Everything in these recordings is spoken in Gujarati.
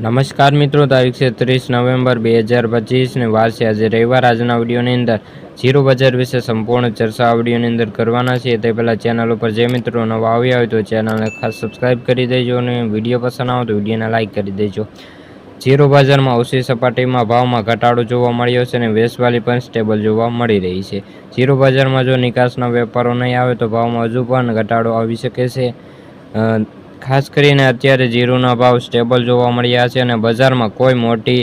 નમસ્કાર મિત્રો, તારીખ છે ત્રીસ નવેમ્બર બે હજાર પચીસને વાર છે આજે રવિવાર. આજના વિડીયોની અંદર જીરો બજાર વિશે સંપૂર્ણ ચર્ચા આ અંદર કરવાના છે તે પહેલાં ચેનલ ઉપર જે મિત્રો નવા આવ્યા હોય તો ચેનલને ખાસ સબસ્ક્રાઇબ કરી દેજો અને વીડિયો પસંદ આવે તો વિડીયોને લાઇક કરી દેજો. જીરો બજારમાં ઓછી સપાટીમાં ભાવમાં ઘટાડો જોવા મળ્યો છે અને વેચવાલી પણ સ્ટેબલ જોવા મળી રહી છે. જીરો બજારમાં જો નિકાસના વેપારો નહીં આવે તો ભાવમાં હજુ પણ ઘટાડો આવી શકે છે. ખાસ કરીને અત્યારે જીરુના ભાવ સ્ટેબલ જોવા મળ્યા છે અને બજારમાં કોઈ મોટી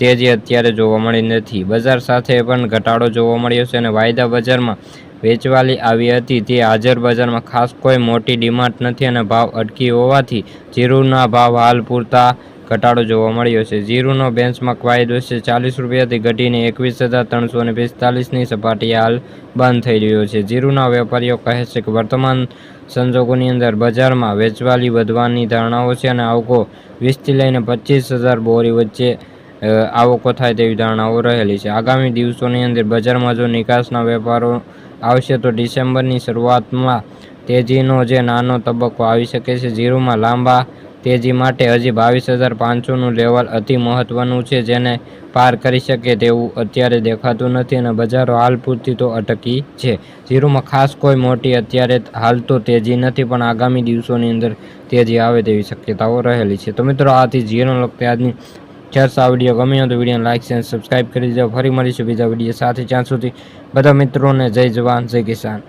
તેજી અત્યારે જોવા મળી નથી. બજાર સાથે પણ ઘટાડો જોવા મળ્યો છે અને વાયદા બજારમાં વેચવાલી આવી હતી. તે હાજર બજારમાં ખાસ કોઈ મોટી ડિમાન્ડ નથી અને ભાવ અટકી હોવાથી જીરુના ભાવ હાલ પૂરતા ઘટાડો જોવા મળ્યો છે. જીરુનો બેન્ચમાર્ક વાયદો છે ચાલીસ રૂપિયાથી ઘટીને એકવીસ હજાર ત્રણસો ને પિસ્તાલીસની સપાટીએ હાલ બંધ થઈ રહ્યો છે. જીરુના વેપારીઓ કહે છે કે વર્તમાન સંજોગોની અંદર બજારમાં વેચવાલી વધવાની ધારણાઓ છે અને આવકો વીસથી લઈને પચીસ હજાર બોરી વચ્ચે આવકો થાય તેવી ધારણાઓ રહેલી છે. આગામી દિવસોની અંદર બજારમાં જો નિકાસના વેપારો આવશે તો ડિસેમ્બરની શરૂઆતમાં તેજીનો જે નાનો તબક્કો આવી શકે છે. જીરોમાં લાંબા તેજી માટે હજી બાવીસ હજાર પાંચસોનું લેવલ અતિ મહત્વનું છે, જેને પાર કરી શકે તેવું અત્યારે દેખાતું નથી અને બજારો હાલ પૂરતી તો અટકી છે. ઝીરોમાં ખાસ કોઈ મોટી અત્યારે હાલ તો તેજી નથી, પણ આગામી દિવસોની અંદર તેજી આવે તેવી શક્યતાઓ રહેલી છે. તો મિત્રો, આથી જીરો લગતી આજની ચર્ચા વીડિયો ગમ્યો તો વીડિયો લાઇક અને સબસ્ક્રાઈબ કરી દેજો. ફરી મળીશું બીજા વીડિયો સાથે. જ્યાં સુધી બધા મિત્રોને જય જવાન, જય કિસાન.